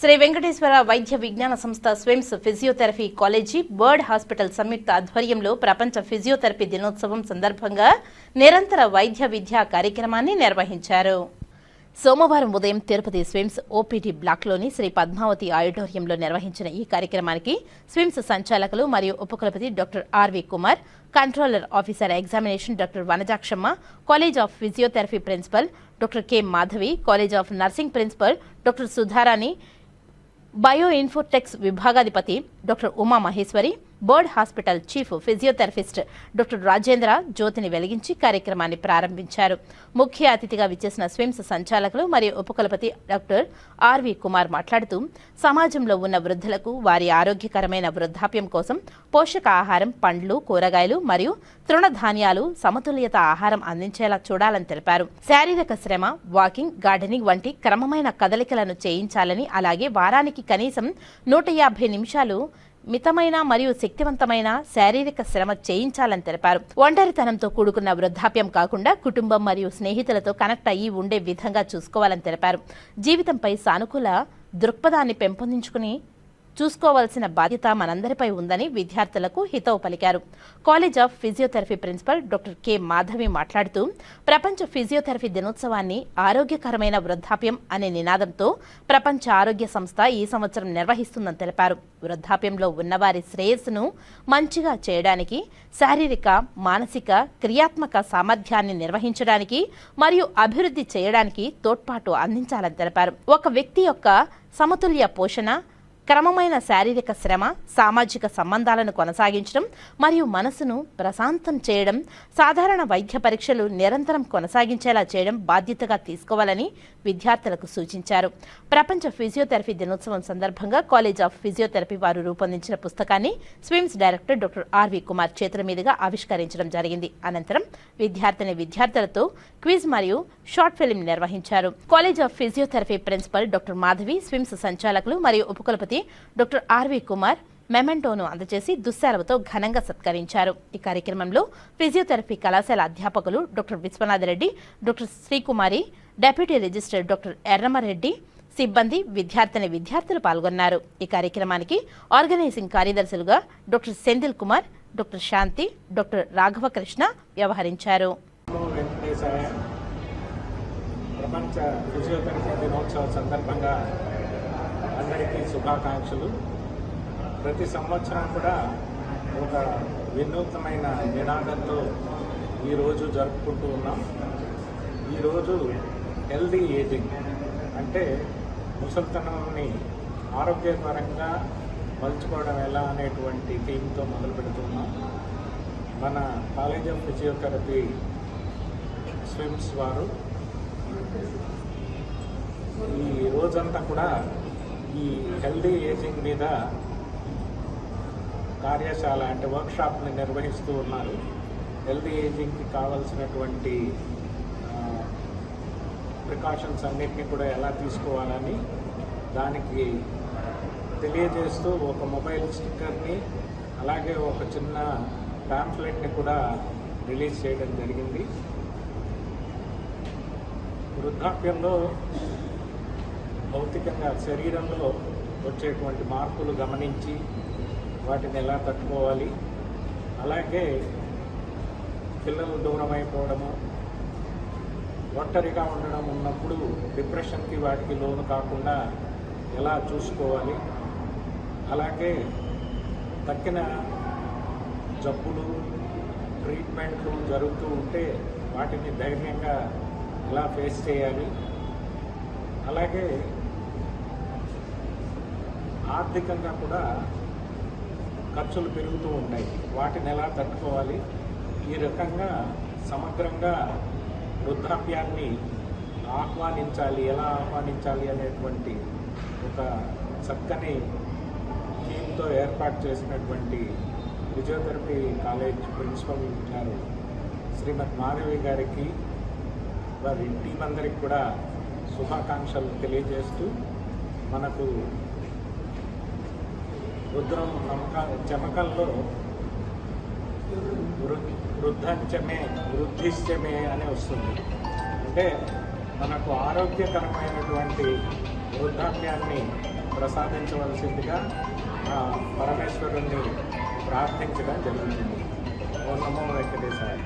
శ్రీ వెంకటేశ్వర వైద్య విజ్ఞాన సంస్థ SVIMS physiotherapy college BIRRD hospital సంయుక్త ఆధ్వర్యంలో ప్రపంచ ఫిజియోథెరపీ దినోత్సవం సందర్భంగా నిరంతర వైద్య విద్యా కార్యక్రమాన్ని నిర్వహించారు. సోమవారం ఉదయం తిరుపతి స్విమ్స్ ఓపీడీ బ్లాక్లోని శ్రీ పద్మావతి ఆడిటోరియంలో నిర్వహించిన ఈ కార్యక్రమానికి స్విమ్స్ సంచాలకులు మరియు ఉపకులపతి doctor R V Kumar controller officer examination doctor Vanajakshamma college of physiotherapy principal doctor K Madhavi college of nursing principal doctor Sudharani bio infotechs విభాగాధిపతి doctor Uma Maheswari BIRRD hospital chief physiotherapist doctor Rajendra జ్యోతిని వెలిగించి కార్యక్రమాన్ని ప్రారంభించారు. ముఖ్య అతిథిగా విచ్చేసిన స్విమ్స్ సంచాలకులు మరియు ఉపకులపతి డాక్టర్ ఆర్వి కుమార్ మాట్లాడుతూ సమాజంలో ఉన్న వృద్ధులకు వారి ఆరోగ్యకరమైన వృద్ధాప్యం కోసం పోషకాహారం పండ్లు కూరగాయలు మరియు తృణధాన్యాలు సమతుల్యత ఆహారం అందించేలా చూడాలని తెలిపారు. శారీరక శ్రమ వాకింగ్ గార్డెనింగ్ వంటి క్రమమైన కదలికలను చేయించాలని అలాగే వారానికి కనీసం నూట యాభై నిమిషాలు మితమైన మరియు శక్తివంతమైన శారీరక శ్రమ చేయించాలని తెలిపారు. ఒంటరితనంతో కూడుకున్న వృద్ధాప్యం కాకుండా కుటుంబం మరియు స్నేహితులతో కనెక్ట్ అయ్యి ఉండే విధంగా చూసుకోవాలని తెలిపారు. జీవితంపై సానుకూల దృక్పథాన్ని పెంపొందించుకుని చూసుకోవాల్సిన బాధ్యత మనందరిపై ఉందని విద్యార్థులకు హితవు పలికారు college of physiotherapy principal doctor K Madhavi మాట్లాడుతూ ప్రపంచ ఫిజియోథెరపీ దినోత్సవాన్ని ఆరోగ్యకరమైన వృద్ధాప్యం అనే నినాదంతో ప్రపంచ ఆరోగ్య సంస్థ ఈ సంవత్సరం నిర్వహిస్తుందని తెలిపారు. వృద్ధాప్యంలో ఉన్నవారి శ్రేయస్సును మంచిగా చేయడానికి శారీరక మానసిక క్రియాత్మక సామర్థ్యాన్ని నిర్వహించడానికి మరియు అభివృద్ధి చేయడానికి తోడ్పాటు అందించాలని తెలిపారు. ఒక వ్యక్తి యొక్క సమతుల్య పోషణ క్రమమైన శారీరక శ్రమ సామాజిక సంబంధాలను కొనసాగించడం మరియు మనసును ప్రశాంతం చేయడం సాధారణ వైద్య పరీక్షలు నిరంతరం కొనసాగించేలా చేయడం బాధ్యతగా తీసుకోవాలని విద్యార్థులకు సూచించారు. ప్రపంచ ఫిజియోథెరపీ దినోత్సవం సందర్భంగా కాలేజ్ ఆఫ్ ఫిజియోథెరపీ వారు రూపొందించిన పుస్తకాన్ని SVIMS director doctor R V Kumar చేతుల మీదుగా ఆవిష్కరించడం జరిగింది. అనంతరం విద్యార్థిని విద్యార్థులతో క్విజ్ మరియు షార్ట్ ఫిల్మ్ నిర్వహించారు. College of physiotherapy principal doctor Madhavi SVIMS సంచాలకులు మరియు ఉపకులపతి డాక్టర్ ఆర్వి కుమార్ మెమెంటోను అందజేసి దుశ్శాలతో ఘనంగా సత్కరించారు. ఈ కార్యక్రమంలో ఫిజియోథెరపీ కళాశాల అధ్యాపకులు doctor Viswanath Reddy doctor Srikumari deputy register doctor Erramareddy సిబ్బంది విద్యార్థిని విద్యార్థులు పాల్గొన్నారు. ఈ కార్యక్రమానికి organising కార్యదర్శులుగా doctor Senthil Kumar doctor Shanti doctor Raghavakrishna వ్యవహరించారు. ప్రపంచ ఫిజియోథెరపీ దినోత్సవం సందర్భంగా అందరికీ శుభాకాంక్షలు. ప్రతి సంవత్సరం కూడా ఒక వినూత్నమైన నినాదంతో ఈరోజు జరుపుకుంటూ ఉన్నాం. ఈరోజు హెల్దీ ఏజింగ్ అంటే ముసలితనాన్ని ఆరోగ్యకరంగా మలుచుకోవడం ఎలా అనేటువంటి థీమ్తో మొదలు పెడుతున్నాం. మన కాలేజ్ ఆఫ్ ఫిజియోథెరపీ స్విమ్స్ వారు. ఈ రోజంతా కూడా ఈ హెల్దీ ఏజింగ్ మీద కార్యశాల అంటే వర్క్షాప్ని నిర్వహిస్తూ ఉన్నారు. హెల్దీ ఏజింగ్కి కావాల్సినటువంటి ప్రికాషన్స్ అన్నిటినీ కూడా ఎలా తీసుకోవాలని దానికి తెలియజేస్తూ ఒక మొబైల్ స్టిక్కర్ని అలాగే ఒక చిన్న ప్యాంఫ్లెట్ని కూడా రిలీజ్ చేయడం జరిగింది. వృద్ధాప్యంలో భౌతికంగా శరీరంలో వచ్చేటువంటి మార్పులు గమనించి వాటిని ఎలా తట్టుకోవాలి? అలాగే పిల్లలు దూరం అయిపోవడము ఒంటరిగా ఉండడం ఉన్నప్పుడు డిప్రెషన్కి వాటికి లోను కాకుండా ఎలా చూసుకోవాలి? అలాగే తక్కిన జబ్బులు ట్రీట్మెంట్లు జరుగుతూ ఉంటే వాటిని ధైర్యంగా ఎలా ఫేస్ చేయాలి? అలాగే ఆర్థికంగా కూడా ఖర్చులు పెరుగుతూ ఉంటాయి వాటిని ఎలా తట్టుకోవాలి. ఈ రకంగా సమగ్రంగా వృద్ధాప్యాన్ని ఆహ్వానించాలి. ఎలా ఆహ్వానించాలి అనేటువంటి ఒక చక్కని థీమ్తో ఏర్పాటు చేసినటువంటి ఫిజియోథెరపీ కాలేజ్ ప్రిన్సిపల్ గారు శ్రీమతి మాధవి గారికి వారి టీం అందరికి కూడా శుభాకాంక్షలు తెలియజేస్తూ మనకు రుద్రం నమ్మక చెమకల్లో వృ- వృద్ధంచమే వృద్ధిశ్చమే అని వస్తుంది. అంటే మనకు ఆరోగ్యకరమైనటువంటి వృద్ధాప్యాన్ని ప్రసాదించవలసిందిగా ఆ, పరమేశ్వరుణ్ణి ప్రార్థించడం జరుగుతుంది. ఓ నమో వెంకటేశాయ.